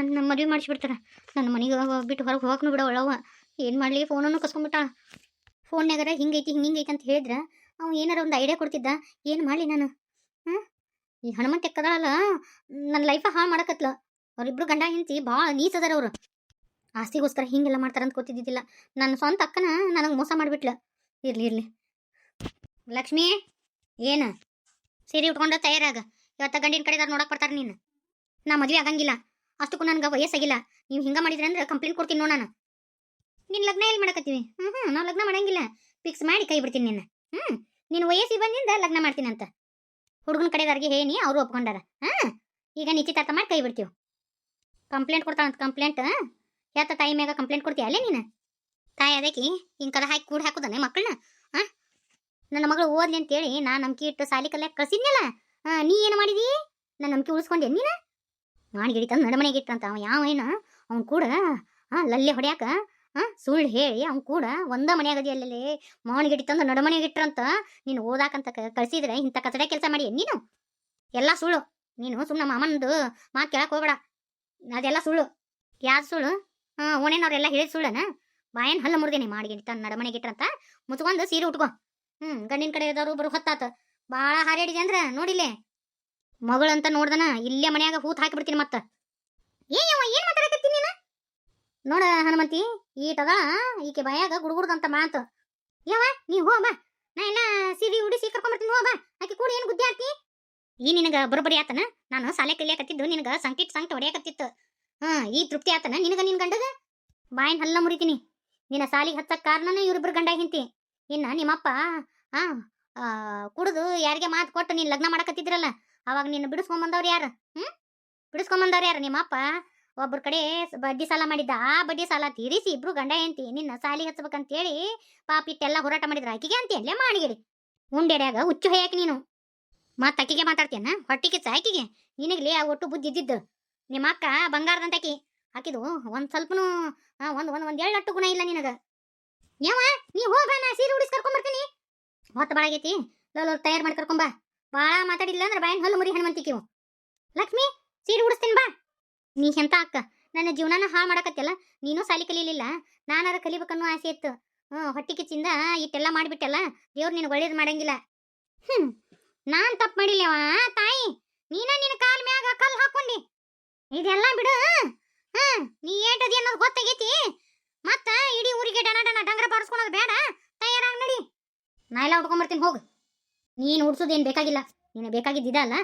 ನನ್ನ ಮದುವೆ ಮಾಡಿಸ್ಬಿಡ್ತಾರೆ. ನನ್ನ ಮನೆಗೆ ಬಿಟ್ಟು ಹೊರಗೆ ಹೋಗಕ್ಕೂ ಬಿಡ ಒಳವ ಏನು ಮಾಡಲಿ? ಫೋನನ್ನು ಕಸ್ಕೊಂಡ್ಬಿಟ್ಟಾಳ ಫೋನ್ಯಾಗಾರ ಹಿಂಗೈತಿ ಐತಿ ಅಂತ ಹೇಳಿದ್ರೆ ಅವ್ನು ಏನಾರ ಒಂದು ಐಡಿಯಾ ಕೊಡ್ತಿದ್ದ? ಏನು ಮಾಡಲಿ ನಾನು? ಹಾಂ? ಈ ಹನುಮಂತ ಎಕ್ಕದಲ್ಲ ನನ್ನ ಲೈಫ ಹಾಳು ಮಾಡಕತ್ಲ. ಅವರಿಬ್ರು ಗಂಡ ಹೆಂಡತಿ ಭಾಳ ನೀಚದಾರ ಅವರು. ಆಸ್ತಿಗೋಸ್ಕರ ಹಿಂಗೆಲ್ಲ ಮಾಡ್ತಾರೆ ಮಾಡ್ತಾರಂತ ಗೊತ್ತಿದ್ದಿದ್ದಿಲ್ಲ. ನನ್ನ ಸ್ವಂತ ಅಕ್ಕನ ನನಗೆ ಮೋಸ ಮಾಡಿಬಿಟ್ಲ. ಇರಲಿ ಇರಲಿ. ಲಕ್ಷ್ಮಿ, ಏನು? ಸೀರೆ ಉಟ್ಕೊಂಡು ತಯಾರಾಗ. ಇವತ್ತ ಗಂಡಿನ ಕಡೆದಾರ ನೋಡಕ್ಕೆ ಬರ್ತಾರೆ ನೀನು. ನಾ ಮದುವೆ ಆಗಂಗಿಲ್ಲ. ಅಷ್ಟಕ್ಕೂ ನನಗೆ ವಯಸ್ಸಾಗಿಲ್ಲ. ನೀವು ಹಿಂಗೆ ಮಾಡಿದ್ರೆ ಅಂದ್ರೆ ಕಂಪ್ಲೇಂಟ್ ಕೊಡ್ತೀನಿ ನೋಡೋಣ ನಾನು. ನಿನ್ನ ಲಗ್ನ ಎಲ್ಲಿ ಮಾಡಕತ್ತೀವಿ? ಹ್ಞೂ ಹ್ಞೂ ನಾವು ಲಗ್ನ ಮಾಡಂಗಿಲ್ಲ. ಫಿಕ್ಸ್ ಮಾಡಿ ಕೈ ಬಿಡ್ತೀನಿ ನಿನ್ನ. ಹ್ಞೂ ನೀನು ವಯಸ್ಸಿಗೆ ಬಂದಿಂದ ಲಗ್ನ ಮಾಡ್ತೀನಿ ಅಂತ ಹುಡುಗನ ಕಡೆದವ್ರಿಗೆ ಹೇಳಿ ಅವರು ಒಪ್ಕೊಂಡಾರ. ಹಾಂ, ಈಗ ನಿಶ್ಚಿತಾರ್ಥ ಮಾಡಿ ಕೈ ಬಿಡ್ತೀವಿ ಕಂಪ್ಲೇಂಟ್ ಕೊಡ್ತಾಳಂತ ಕಂಪ್ಲೇಂಟ್ ಯಾತ ತಾಯಿ ಮ್ಯಾಗ ಕಂಪ್ಲೇಂಟ್ ಕೊಡ್ತೀಯ ಅಲ್ಲೇ ನೀನು? ತಾಯಿ ಅದಕ್ಕೆ ಹಿಂಗೆ ಕದ ಹಾಕಿ ಕೂಡ ಹಾಕುದಾನೆ ಮಕ್ಕಳನ್ನ ಹಾಂ? ನನ್ನ ಮಗಳು ಓದ್ಲಿ ಅಂತೇಳಿ ನಾ ನಂಬಿಕೆ ಇಟ್ಟು ಸಾಲಿ ಕಲ್ಯಾಕ ಕಳ್ಸಿದ್ನಲ್ಲ? ನೀ ಏನು ಮಾಡಿದಿ? ನನ್ನ ನಂಬಿಕೆ ಉಳಿಸ್ಕೊಂಡೆ. ನೀನು? ಮಾಡಿಗಿಡಿ ತಂದು ನಡಮನೆಗೆ ಇಟ್ಟಂತ ಅವ ಯಾವ ಏನು? ಅವ್ನು ಕೂಡ, ಆ, ಲಲ್ಲೆ ಹೊಡ್ಯಾಕ, ಆ, ಸುಳ್ಳು ಹೇಳಿ ಅವ್ನು ಕೂಡ ಒಂದ ಮನೆಯಾಗದಿ ಅಲ್ಲಲ್ಲಿ ಮಾವನಿಗಿಡಿ ತಂದು ನಡಮನೆಗೆ ಇಟ್ರಂತ ನೀನು ಓದಾಕಂತ ಕಳ್ಸಿದ್ರೆ ಇಂಥ ಕಚಡ ಕೆಲಸ ಮಾಡಿ ನೀನು? ಎಲ್ಲ ಸುಳ್ಳು, ನೀನು ಸುಮ್ಮನೆ ಮಾಮನ್ದು ಮಾತು ಕೇಳಕ್ ಹೋಗ್ಬೇಡ. ಅದೆಲ್ಲ ಸುಳ್ಳು. ಯಾವ್ದು ಸುಳ್ಳು? ಹಾಂ ಓಣೇನವ್ರೆಲ್ಲ ಹೇಳಿದ ಸುಳ್ಳನ? ಬಾಯನ್ ಹಲ್ಲ ಮುರಿದೇನೆ ಮಾಡಿ ತಂದು ನಡಮನೆಗೆ ಇಟ್ರಂತ ಮುಚ್ಕೊಂಡು ಸೀರೆ ಉಟ್ಕೊ. ಹ್ಞೂ ಗಂಡಿನ ಕಡೆ ಇದ್ದವರು ಬರು ಹೊತ್ತಾತ. ಭಾಳ ಹಾರಾಡಿದೆ ಅಂದ್ರೆ ನೋಡಿಲ್ಲೇ. ಮಗಳಂತ ನೋಡ್ದನ, ಇಲ್ಲೇ ಮನ್ಯಾಗ ಹೂತ್ ಹಾಕಿಬಿಡ್ತೀನಿ ಮತ್ತ. ಏ ಏನ್ ಮಾತಾಡಕತ್ತೀನಿ ನೀನು? ನೋಡ ಹನುಮಂತಿ ಈಟದ ಈಕೆ ಬಾಯಾಗ ಗುಡುಗುಡ್ದಂತ ಮಾತು. ಯಾವ ನೀ ಹೋ ಬಾ. ನಾ ಎಲ್ಲ ಸೀರೆ ಉಡಿಸಿ ಕರ್ಕೊಂಬರ್ತೀನಿ, ಹೋ ಬಾ. ಆಕೆ ಕೂಡ ಏನು ಗುದ್ದಿ ಆಡ್ತಿ? ಈ ನಿನಗ ಬರೋಬ್ಬರಿ ಆತನ? ನಾನು ಸಾಲೆ ಕಲಿಯಾಕತ್ತಿದ್ದು ನಿನಗ ಸಂಕಿಟ್ ಸಂಕಟ ಹೊಡೆಯಕತ್ತಿತ್ತು. ಹಾ, ಈ ತೃಪ್ತಿ ಆತನ ನಿನಗ ನಿನ್ ಗಂಡಗ? ಬಾಯಿನ ಹಲ್ಲ ಮುರಿತೀನಿ. ನಿನ್ನ ಸಾಲಿಗೆ ಹಚ್ಚಕ್ ಕಾರಣನೇ ಇವ್ರಿಬ್ರು ಗಂಡ ಹಿಂತಿ ಇನ್ನ ನಿಮ್ಮಪ್ಪ ಹಾ ಕುಡ್ದು ಯಾರಿಗೆ ಮಾತು ಕೊಟ್ಟು ನೀನು ಲಗ್ನ ಮಾಡಕತ್ತಿದ್ರಲ್ಲ ಅವಾಗ ನೀನು ಬಿಡಿಸ್ಕೊಂಬಂದವ್ರು ಯಾರು? ಹ್ಞೂ ಬಿಡಿಸ್ಕೊಂಬಂದವ್ರು ಯಾರು ನಿಮ್ಮಪ್ಪ? ಒಬ್ಬರ ಕಡೆ ಬಡ್ಡಿ ಸಾಲ ಮಾಡಿದ್ದ, ಆ ಬಡ್ಡಿ ಸಾಲ ತೀರಿಸಿ ಇಬ್ರು ಗಂಡ ಹೆಂಡತಿ ನಿನ್ನ ಸಾಲಿ ಹಚ್ಬೇಕಂತೇಳಿ ಪಾಪ ಇಟ್ಟೆಲ್ಲ ಹೋರಾಟ ಮಾಡಿದ್ರ. ಆಕಿಗೆ ಅಂತೇನ್ಲೇ ಮಾಡಿಗಿಡಿ. ಉಂಡೆಡ್ಯಾಗ ಹುಚ್ಚು ಹೊಯ್ಯಾಕ ನೀನು? ಮತ್ತ ಅಕ್ಕಿಗೆ ಮಾತಾಡ್ತೀಯನ ಹೊಟ್ಟಿಗೆ ಆಕಿಗೆ ನಿನಗ್ಲಿ ಆ ಒಟ್ಟು ಬುದ್ಧಿ ಇದ್ದಿದ್ದು. ನಿಮ್ಮ ಅಕ್ಕ ಬಂಗಾರದಂತ ಆಕಿ ಆಕಿದು ಒಂದ್ ಸ್ವಲ್ಪನು ಒಂದ್ ಒಂದ್ ಒಂದ್ ಅಟ್ಟು ಗುಣ ಇಲ್ಲ ನಿನಗ. ಯಾವ ನೀ ಹೋಗ ನಾ ಸೀರೆ ಉಡಿಸ್ ಕರ್ಕೊಂಬರ್ತೀನಿ ಹೊತ್ತು ಬಾಳಾಗೈತಿ ಲೋಲ್ ತಯಾರು ಮಾಡಿ ಕರ್ಕೊಂಬಾ ಭಾಳ ಮಾತಾಡಿಲ್ಲ ಅಂದ್ರೆ ಬಾಯಿನ ಹಲ್ಲು ಮುರಿ ಹನುಮಂತಿಕಿವು ಲಕ್ಷ್ಮಿ, ಸೀರೆ ಉಡಿಸ್ತೀನಿ ಬಾ. ನೀ ಎಂತ ಅಕ್ಕ, ನನ್ನ ಜೀವನನ ಹಾಳು ಮಾಡಕತ್ತಿಲ್ಲ ನೀನು ಸಾಲಿ ಕಲೀಲಿಲ್ಲ, ನಾನಾರ ಕಲಿಬೇಕನ್ನೋ ಆಸೆ ಇತ್ತು. ಹ್ಞೂ ಹೊಟ್ಟೆ ಕಿಚ್ಚಿಂದ ಇಟ್ಟೆಲ್ಲ ಮಾಡಿಬಿಟ್ಟೆಲ್ಲ, ದೇವ್ರು ನಿನಗೆ ಒಳ್ಳೇದು ಮಾಡಂಗಿಲ್ಲ. ಹ್ಞೂ ನಾನು ತಪ್ಪು ಮಾಡಿಲ್ಲವ, ತಾಯಿ? ನೀನ ನಿನ್ನ ಕಾಲ್ ಮ್ಯಾಗ ಕಲ್ಲು ಹಾಕೊಂಡಿ. ಇದೆಲ್ಲ ಬಿಡು. ಹಾ ನೀ ಏಟದಿ ಅನ್ನೋದು ಗೊತ್ತಾಗೈತಿ. ಮತ್ತ ಇಡೀ ಊರಿಗೆ ಡನ ಡನ ಡಂಗ್ರ ಬಾರಿಸ್ಕೊಳೋದು ಬೇಡ. ತಯಾರಾಗಿ ನಡಿ. ನಾ ಎಲ್ಲ ಹುಡ್ಕೊಂಬರ್ತೀನಿ ಹೋಗು. ನೀನು ಉಡ್ಸೋದೇನು ಬೇಕಾಗಿಲ್ಲ. ನೀನು ಬೇಕಾಗಿದ್ದಿದಲ್ಲ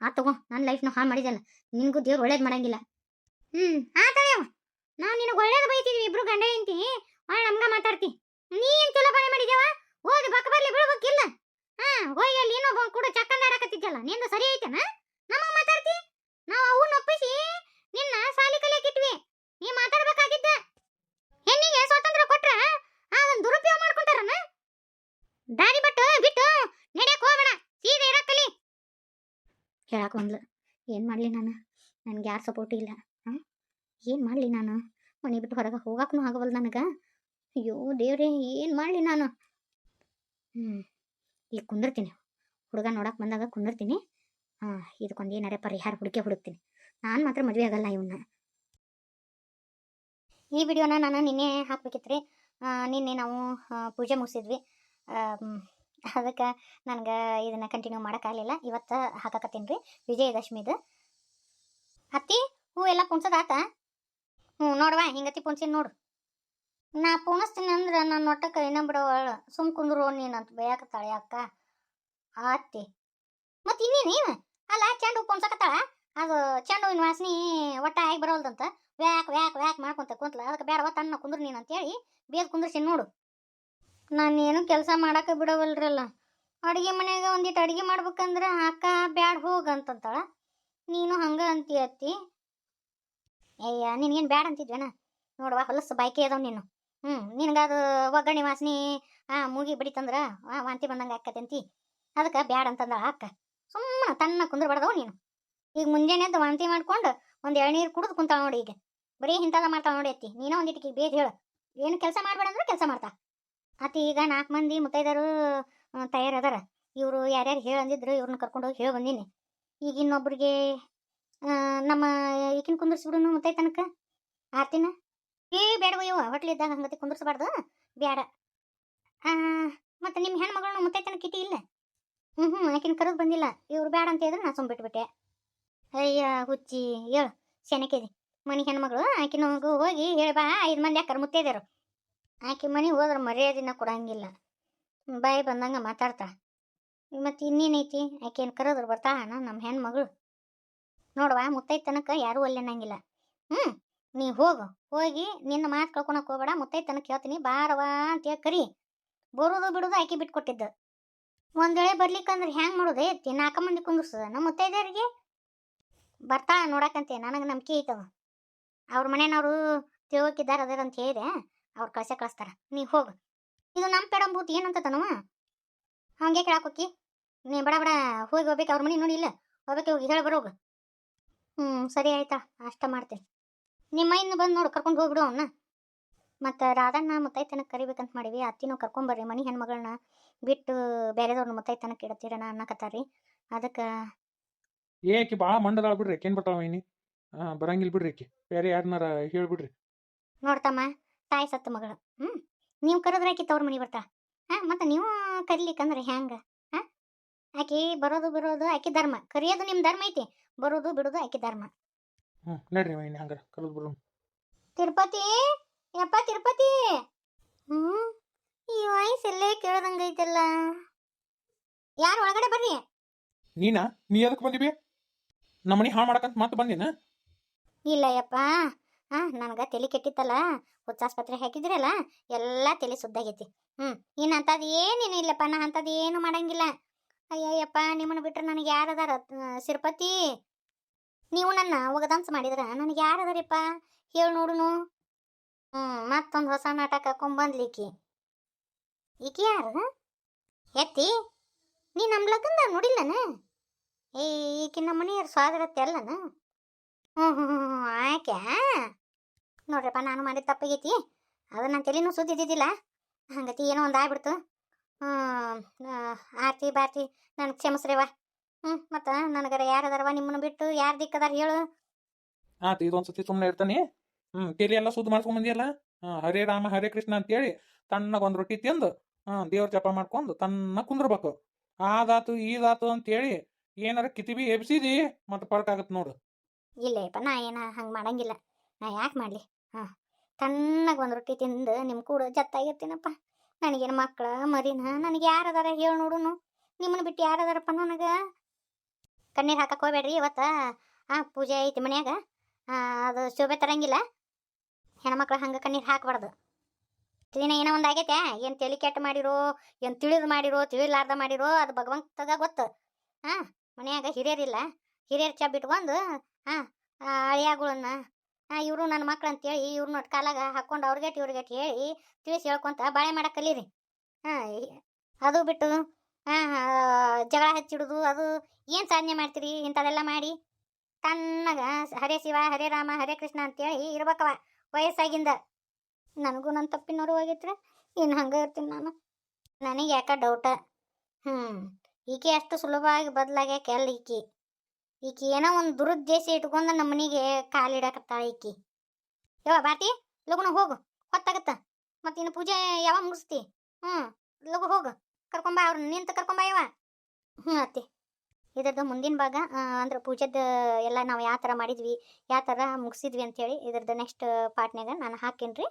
ಆ, ತಗೋ ನನ್ನ ಲೈಫ್ನ ಹಾಳು ಮಾಡಿದಲ್ಲ. ನಿನಗೂ ದೇವ್ರು ಒಳ್ಳೇದು ಮಾಡಂಗಿಲ್ಲ. ಹ್ಞೂ ಆತಯ್ಯವ ನಾವು ನಿನಗೆ ಒಳ್ಳೇದು ಬೈತಿದ್ವಿ, ಇಬ್ರು ಗಂಡ ಹೆಂಡ್ತಿ. ಒಳ್ಳೆ ನಮ್ಗೆ ಮಾತಾಡ್ತಿ. ನೀನು ಏನ್ ಚಲೋ ಬಳೆ ಮಾಡಿದ್ಯಾವ? ಹೋಗಿ ಬಕ್ಕ ಬರ್ಲಿ ಬಿಡ್ಬೇಕಿಲ್ಲ ಹಾ, ಹೋಗಿ ಅಲ್ಲಿ ಇನ್ನೊಬ್ಬ ಕೂಡ ಚಕ್ಕಂದ ಆಡಕತ್ತಿದ್ದಲ್ಲ ನಿಂದು ಸರಿ ಐತೆನ? ನಮ್ಮ ಮಾತಾಡ್ತಿ? ನಾವು ಅವನ್ನ ಒಪ್ಪಿಸಿ ನಿನ್ನ ಸಾಲಿ ಕಲಿಯಕ್ಕಿಟ್ವಿ ನೀ ಮಾತಾಡ್ಬೇಕಾಗಿದ್ದ. ಹೇಳಕ್ ಬಂದ್ಲು ಏನು ಮಾಡಲಿ ನಾನು? ನನಗೆ ಯಾರು ಸಪೋರ್ಟ್ ಇಲ್ಲ. ಹಾಂ ಏನು ಮಾಡಲಿ ನಾನು? ಮನೆ ಬಿಟ್ಟು ಹೊರಗೆ ಹೋಗೋಕ್ಕೂ ಆಗವಲ್ದು ನನಗೆ? ಅಯ್ಯೋ ದೇವ್ರಿ, ಏನು ಮಾಡಲಿ ನಾನು? ಹ್ಞೂ ಈಗ ಕುಂದಿರ್ತೀನಿ. ಹುಡುಗ ನೋಡಕ್ಕೆ ಬಂದಾಗ ಕುಂದಿರ್ತೀನಿ. ಹಾಂ ಇದಕ್ಕೊಂದು ಏನಾರ ಪರಿಹಾರ ಹುಡುಕಿ ಹುಡುಕ್ತೀನಿ. ನಾನು ಮಾತ್ರ ಮದುವೆ ಆಗಲ್ಲ ಇವನ್ನ ಈ ವಿಡಿಯೋನ ನಾನು ನಿನ್ನೆ ಹಾಕ್ಬೇಕಿತ್ತು ರೀ ನಿನ್ನೆ ನಾವು ಪೂಜೆ ಮುಗಿಸಿದ್ವಿ. ಅದಕ್ಕೆ ನನಗೆ ಇದನ್ನು ಕಂಟಿನ್ಯೂ ಮಾಡೋಕ್ಕಾಗಲಿಲ್ಲ ಇವತ್ತು ಹಾಕಕತ್ತೀನಿ ರೀ ವಿಜಯದಶಮಿದು. ಅತ್ತಿ, ಹೂ ಎಲ್ಲ ಪುಣ್ಸದಾತ? ಹ್ಞೂ ನೋಡುವ ಹಿಂಗತಿ ಪುಣ್ಸಿನ ನೋಡು. ನಾ ಪುಣಿಸ್ತೀನಿ ಅಂದ್ರೆ ನನ್ನ ಒಟ್ಟಕ್ಕೆ ಇನ್ನೂ ಬಿಡೋವಳ ಸುಮ್ ಕುಂದ್ರು ನೀನು ಅಂತ ಬೈಯಾಕತ್ತಾಳೆ ಅಕ್ಕ. ಅತ್ತಿ. ಮತ್ತೆ ಇನ್ನೇನು ಅಲ್ಲ, ಚೆಂಡು ಹೂ ಪುಣ್ಸಕತ್ತಾಳ? ಅದು ಚೆಂಡು ಹೂವಿನ ವಾಸನೆ ಒಟ್ಟ ಆಗಿ ಬರೋಲ್ದಂತ. ವ್ಯಾಕ್ ವ್ಯಾಕ್ ವ್ಯಾಕ್ ಮಾಡ್ಕೊಂತ ಕುಂತಲ. ಅದಕ್ಕೆ ಬೇಡವ ತಣ್ಣ ಕುಂದ್ರು ನೀನು ಅಂತೇಳಿ ಬೇಗ ಕುಂದ್ರಿಸಿ ನೋಡು. ನಾನೇನು ಕೆಲಸ ಮಾಡೋಕೆ ಬಿಡವಲ್ರಲ್ಲ. ಅಡುಗೆ ಮನೆಯಾಗ ಒಂದಿಟ್ಟು ಅಡುಗೆ ಮಾಡ್ಬೇಕಂದ್ರೆ ಅಕ್ಕ ಬ್ಯಾಡ ಹೋಗ ಅಂತಂತಾಳ. ನೀನು ಹಂಗೆ ಅಂತೀಯ ಅತ್ತಿ. ಅಯ್ಯ, ನಿನಗೇನು ಬ್ಯಾಡ ಅಂತಿದ್ವೇನ? ನೋಡುವ, ಹೊಲಸು ಬಾಯ್ಕೆ ಅದಾವ ನೀನು. ಹ್ಞೂ ನಿನಗದು ಒಗ್ಗರಣೆ ವಾಸನೆ ಆ, ಮೂಗಿ ಬಡಿತಂದ್ರೆ ವಾಂತಿ ಬಂದಂಗೆ ಅಂತಿ ಅದಕ್ಕೆ ಬ್ಯಾಡ ಅಂತಂದ ಅಕ್ಕ ಸುಮ್ಮನೆ ತನ್ನ ಕುಂದ್ರಬಾರ್ದವ ನೀನು. ಈಗ ಮುಂಜಾನೆ ಅಂತ ವಾಂತಿ ಮಾಡ್ಕೊಂಡು ಒಂದು ಎಳ್ನೀರು ಕುಡಿದು ಕುಂತಾಳ ನೋಡಿ ಈಗ. ಬರೀ ಇಂಥದ ಮಾಡ್ತಾಳ ನೋಡಿ ಅತ್ತಿ. ನೀನೋ ಒಂದಿಟ್ಟಿಗೆ ಬೇಜ್ ಹೇಳು. ಏನು ಕೆಲಸ ಮಾಡ್ಬೇಡ ಅಂದ್ರೆ ಕೆಲಸ ಮಾಡ್ತಾ. ಅತ್ತಿ ಈಗ ನಾಲ್ಕು ಮಂದಿ ಮುತ್ತೈದರು ತಯಾರದಾರ. ಇವರು ಯಾರ್ಯಾರು ಹೇಳಂದಿದ್ರು ಇವ್ರನ್ನ ಕರ್ಕೊಂಡು ಹೋಗಿ ಹೇಳಿ ಬಂದೀನಿ. ಈಗ ಇನ್ನೊಬ್ರಿಗೆ ನಮ್ಮ ಈಕಿನ ಕುಂದರ್ಸ್ಬಿಡುನು ಮುತ್ತೈ ತನಕ ಆರ್ತಿನ? ಏ ಬೇಡ ಇವ ಹೋಟ್ಲಿದ್ದಾಗ ಹಂಗತಿ ಕುಂದರ್ಸ್ಬಾರ್ದು. ಬೇಡ ಮತ್ತೆ ನಿಮ್ಮ ಹೆಣ್ಮಗಳನ್ನ ಮುತ್ತೈ ತನಕ ಕಿಟಿ ಇಲ್ಲ? ಹ್ಞೂ ಹ್ಞೂ ಆಕಿನ ಕರೆದು ಬಂದಿಲ್ಲ. ಇವ್ರು ಬೇಡ ಅಂತ ಹೇಳಿದ್ರೆ ಸುಮ್ ಬಿಟ್ಬಿಟ್ಟೆ. ಅಯ್ಯ, ಹುಚ್ಚಿ, ಹೇಳು ಶೆನಕೆದಿ ಮನೆ ಹೆಣ್ಮಗಳು ಆಕಿನ ಹೋಗಿ ಹೇಳಿ ಬಾ, ಐದು ಮಂದಿ ಯಾಕರ್ ಮುತ್ತೈದರು ಆಕೆ ಮನೆಗೆ ಹೋದ್ರೆ ಮರ್ಯಾದಿನ ಕೊಡಂಗಿಲ್ಲ. ಬಾಯಿ ಬಂದಂಗೆ ಮಾತಾಡ್ತಾ, ಮತ್ತೆ ಇನ್ನೇನೈತಿ ಆಕೆನ್ ಕರೆದ್ರು ಬರ್ತಾಳ ನಮ್ಮ ಹೆಣ್ಮಗಳು. ನೋಡುವ ಮುತ್ತೈ ತನಕ ಯಾರೂ ಒಲ್ಲೆನಂಗಿಲ್ಲ ಹ್ಞೂ ನೀ ಹೋಗು, ಹೋಗಿ ನಿನ್ನ ಮಾತು ಕಳ್ಕೊಳಕ್ ಹೋಗ್ಬೇಡ ಮುತ್ತೈ ತನಕ ಹೇಳ್ತೀನಿ ಬಾರವಾ ಅಂತೇಳಿ ಕರಿ. ಬರೋದು ಬಿಡೋದು ಆಕೆ ಬಿಟ್ಕೊಟ್ಟಿದ್ದು. ಒಂದು ವೇಳೆ ಬರ್ಲಿಕ್ಕಂದ್ರೆ ಹ್ಯಾಂಗ್ ಮಾಡೋದೆ? ತಿನ್ನ ನಾಲ್ಕು ಮಂದಿ ಕುಂದಿಸ್ತದ ನಮ್ಮ ಮುತ್ತೈದೆಯರಿಗೆ? ಬರ್ತಾ ನೋಡಕಂತೆ, ನನಗೆ ನಂಬಿಕೆ ಐತವ. ಅವ್ರ ಮನೆಯವ್ರು ತಿಳ್ಕಿದ್ದಾರೆ ಅದರಂತ ಅಂತ ಹೇಳಿದೆ. ಅವ್ರು ಕಳ್ಸೆ ಕಳಿಸ್ತಾರ. ನೀ ಹೋಗು. ಇದು ನಮ್ಮ ಪೇಡಂಬೂತ್ ಏನಂತ ತನವ ಹಂಗೆ ಕೇಳಾಕೋಕಿ ನೀ ಬಡ ಬಡ ಹೋಗಿ ಹೋಗ್ಬೇಕು ಅವ್ರ ಮನೆ ನೋಡಿ ಇಲ್ಲ. ಹೋಗ್ಬೇಕು ಹೋಗಿ ಹೇಳಿ ಬರೋಗ. ಹ್ಞೂ ಸರಿ ಆಯ್ತಾ ಅಷ್ಟ ಮಾಡ್ತೀನಿ. ನಿಮ್ಮ ಇನ್ನು ಬಂದು ನೋಡು ಕರ್ಕೊಂಡು ಹೋಗ್ಬಿಡು ಅವನ್ನ ಮತ್ತು ರಾಧಣ್ಣ ಮುತ್ತೈತನಕ್ಕೆ ಕರಿಬೇಕಂತ ಮಾಡೀವಿ. ಅತ್ತಿನೂ ಕರ್ಕೊಂಬರ್ರಿ ಮನೆ ಹೆಣ್ಮಗಳನ್ನ ಬಿಟ್ಟು ಬೇರೆದವ್ರನ್ನ ಮುತ್ತೈತನಕ್ಕೆ ಇಡತ್ತೀರಣ ಅನ್ನಕತ್ತಾರ್ರಿ. ಅದಕ್ಕೆ ಏಕೆ ಭಾಳ ಮಂಡದಾಳ ಬಿಡ್ರಿ. ಏನ್ ಬರ್ತಾವ ಹಾಂ ಬರಂಗಿಲ್ಲ ಬಿಡ್ರಿ ಬೇರೆ ಯಾರನ್ನಾರ ಹೇಳ್ಬಿಡ್ರಿ. ನೋಡ್ತಮ್ಮ ತಾಯಿ ಸತ್ತ ಮಗಳು. ಹ್ಞೂ ನೀವು ಕರೆದ್ರೆ ಆಕಿ ತವ್ರ ಮನೆ ಬರ್ತಾ ಹಾಂ ಮತ್ತು ನೀವು ಕರಿಲಿಕ್ಕಂದ್ರೆ ಹ್ಯಾಂಗ? ಹಾಂ ಆಕಿ ಬರೋದು ಬಿಡೋದು ಆಕಿ ಧರ್ಮ. ಕರಿಯೋದು ನಿಮ್ಮ ಧರ್ಮ ಐತಿ ಬರೋದು ಬಿಡೋದು ಆಕಿ ಧರ್ಮ. ಹ್ಞೂ ನಡ್ರಿ ಹಂಗಾರ ಕರೆದು ತಿರುಪತಿ ಯಪ್ಪ ತಿರುಪತಿ. ಹ್ಞೂ ಈ ವಾಯ್ಸ್ ಎಲ್ಲೇ ಕೇಳ್ದಂಗೈತಲ್ಲ ಯಾರು ಒಳಗಡೆ ಬರ್ರಿ? ನೀನಾ? ನೀ ಅದಕ್ಕೆ ಬಂದಿವಿ ನಮ್ಮ ಮನೆ ಹಾಳು ಮಾಡಕಂತ ಮತ್ತೆ ಬಂದಿನ? ಇಲ್ಲ ಯಪ್ಪ ಹಾ ನನಗೆ ತಲೆ ಕೆಟ್ಟಿತ್ತಲ್ಲ ಹುಚ್ಚಾಸ್ಪತ್ರೆ ಹಾಕಿದ್ರಲ್ಲ, ಎಲ್ಲ ತಲೆ ಸುದ್ದಾಗೈತಿ. ಹ್ಞೂ ಇನ್ನು ಅಂಥದ್ದು ಏನೇನು ಇಲ್ಲಪ್ಪ, ನಾ ಅಂಥದ್ದು ಏನು ಮಾಡಂಗಿಲ್ಲ. ಅಯ್ಯಯ್ಯಪ್ಪ, ನಿಮ್ಮನ್ನು ಬಿಟ್ಟರೆ ನನಗೆ ಯಾರದಾರ ಸಿರ್ಪತಿ? ನೀವು ನನ್ನ ಒಗದಾನ್ಸ್ ಮಾಡಿದ್ರ, ನನಗೆ ಯಾರದಾರಿಪ್ಪ ಹೇಳಿ ನೋಡುನು. ಹ್ಞೂ ಮತ್ತೊಂದು ಹೊಸ ನಾಟಕ ಹಾಕೊಂಬಂದ್ಲಿಕ್ಕಿ ಈಕಿ ಯಾರು? ಎತ್ತಿ ನೀ ನಮ್ಮ ಲಗ್ನದ ನೋಡಿಲ್ಲನ? ಏ ಈಕಿ ನಮ್ಮ ಮನೆಯವ್ರ ಸ್ವಾದರತ್ತೆ ಅಲ್ಲನ ಹ್ಞೂ ಹ್ಞೂ ಹ್ಞೂ ಆಕೆ ನೋಡ್ರಪ್ಪ ನಾನು ಮಾಡಿದ ತಪ್ಪಾಗೈತಿ ಅದು ನನ್ನ ತಲೆನೂ ಸುದ್ದಿದ್ದಿದ್ದಿಲ್ಲ ಹಂಗತಿ ಏನೋ ಒಂದು ಆಗ್ಬಿಡ್ತು. ಹ್ಞೂ ಆರ್ತಿ ಬಾರ್ತಿ ನನಗೆ ಕ್ಷಮಿಸ್ರಿವ ಹ್ಞೂ ಮತ್ತು ನನಗರ ಯಾರದಾರವ ನಿಮ್ಮನ್ನು ಬಿಟ್ಟು ಯಾರು ದಿಕ್ಕದಾರ ಹೇಳು. ಆತು ಇದೊಂದು ಸತಿ ಸುಮ್ಮನೆ ಇರ್ತಾನೆ. ಹ್ಞೂ ತಲೆ ಎಲ್ಲ ಸುದ್ದು ಮಾಡ್ಕೊಂಡ್ ಬಂದಿಯಲ್ಲ? ಹಾಂ ಹರೇ ರಾಮ ಹರೇ ಕೃಷ್ಣ ಅಂತೇಳಿ ತಣ್ಣಗೆ ಒಂದು ರೊಟ್ಟಿ ತಿಂದು ಹಾಂ ದೇವ್ರ ಜಪ ಮಾಡ್ಕೊಂಡು ತನ್ನ ಕುಂದ್ರಬೇಕು. ಆದಾತು ಈದಾತು ಅಂತೇಳಿ ಏನಾರ ಕಿತಿಬಿ ಎಬ್ಸಿದಿ ಮತ್ತೆ ಪರ್ಕ್ ಆಗತ್ತೆ ನೋಡು. ಇಲ್ಲ ನಾ ಏನ ಹಂಗೆ ಮಾಡಂಗಿಲ್ಲ. ನಾ ಯಾಕೆ ಮಾಡಲಿ? ಹಾಂ, ತಣ್ಣಗೆ ಒಂದು ರೊಟ್ಟಿ ತಿಂದು ನಿಮ್ಮ ಕೂಡ ಜತ್ತಾಗಿರ್ತೀನಪ್ಪ. ನನಗೇನು ಮಕ್ಕಳ ಮರಿನ? ನನಗೆ ಯಾರದಾರ ಹೇಳಿ ನೋಡುನು? ನಿಮ್ಮನ್ನು ಬಿಟ್ಟು ಯಾರದಾರಪ್ಪ ನನಗೆ? ಕಣ್ಣೀರು ಹಾಕಕ್ಕೆ ಹೋಗ್ಬೇಡ್ರಿ ಇವತ್ತು. ಹಾಂ ಪೂಜೆ ಐತಿ ಮನ್ಯಾಗ. ಅದು ಶೋಭೆ ತರಂಗಿಲ್ಲ. ಹೆಣ್ಮಕ್ಳು ಹಂಗೆ ಕಣ್ಣೀರು ಹಾಕಬಾರ್ದು. ದಿನ ಏನೋ ಒಂದು ಆಗೈತೆ. ಏನು ತಲೆ ಕೆಟ್ಟ ಮಾಡಿರೋ, ಏನು ತಿಳಿದು ಮಾಡಿರೋ, ತಿಳಿಲಾರ್ದ ಮಾಡಿರೋ, ಅದು ಭಗವಂತಗ ಗೊತ್ತು. ಹಾಂ ಮನ್ಯಾಗ ಹಿರಿಯರಿಲ್ಲ. ಹಿರಿಯರ್ ಚಾ ಬಿಟ್ಕೊಂಡು ಹಾಂ ಅಳಿಯಾಗಳನ್ನ ಇವರು ನನ್ನ ಮಕ್ಳು ಅಂತೇಳಿ ಇವ್ರನ್ನ ಕಾಲಾಗ ಹಾಕೊಂಡು ಅವ್ರಿಗೇಟ್ ಇವ್ರಿಗೇಟ್ ಹೇಳಿ ತಿಳಿಸಿ ಹೇಳ್ಕೊಂತ ಬಾಳೆ ಮಾಡಕ್ಕೆ ಕಲೀರಿ. ಹಾಂ ಅದು ಬಿಟ್ಟು, ಹಾಂ ಜಗಳ ಹಚ್ಚಿಡುದು ಅದು ಏನು ಸಾಧನೆ ಮಾಡ್ತೀರಿ ಇಂಥದೆಲ್ಲ ಮಾಡಿ? ತನ್ನಗ ಹರೇ ಶಿವ, ಹರೇ ರಾಮ, ಹರೇ ಕೃಷ್ಣ ಅಂತೇಳಿ ಇರ್ಬೇಕವ ವಯಸ್ಸಾಗಿಂದ. ನನಗೂ ನನ್ನ ತಪ್ಪಿನವರು ಹೋಗಿದ್ರೆ ಇನ್ನು ಹಂಗೆ ಇರ್ತೀನಿ ನಾನು. ನನಗೆ ಯಾಕ ಡೌಟ ಹ್ಞೂ ಈಕೆ ಅಷ್ಟು ಸುಲಭವಾಗಿ ಬದಲಾಗ್ಯಾಕೆ ಅಲ್ಲ ಈಕಿ? ಈಕಿ ಏನೋ ಒಂದು ದುರುದ್ದೇಶ ಇಟ್ಕೊಂಡು ನಮ್ಮ ಮನೆಗೆ ಕಾಲಿಡಕತ್ತಾಳ ಈಕಿ. ಯವ್ವ ಬಾತಿ ಲಗುನ ಹೋಗು, ಹೊತ್ತಾಗತ್ತ. ಮತ್ತೆ ಇನ್ನು ಪೂಜೆ ಯಾವಾಗ ಮುಗಿಸ್ತಿ? ಹ್ಞೂ ಲಗು ಹೋಗು ಕರ್ಕೊಂಬ ಅವ್ರು ನಿಂತ ಕರ್ಕೊಂಬ ಯಾವ ಹ್ಞೂ ಅತ್ತೆ. ಇದ್ರದ್ದು ಮುಂದಿನ ಭಾಗ ಅಂದ್ರೆ ಪೂಜೆದ ಎಲ್ಲ ನಾವು ಯಾವ ಥರ ಮಾಡಿದ್ವಿ, ಯಾವ ಥರ ಮುಗಿಸಿದ್ವಿ ಅಂತೇಳಿ ಇದ್ರದ್ದು ನೆಕ್ಸ್ಟ್ ಪಾರ್ಟ್ನಾಗ ನಾನು ಹಾಕೇನ್ರಿ.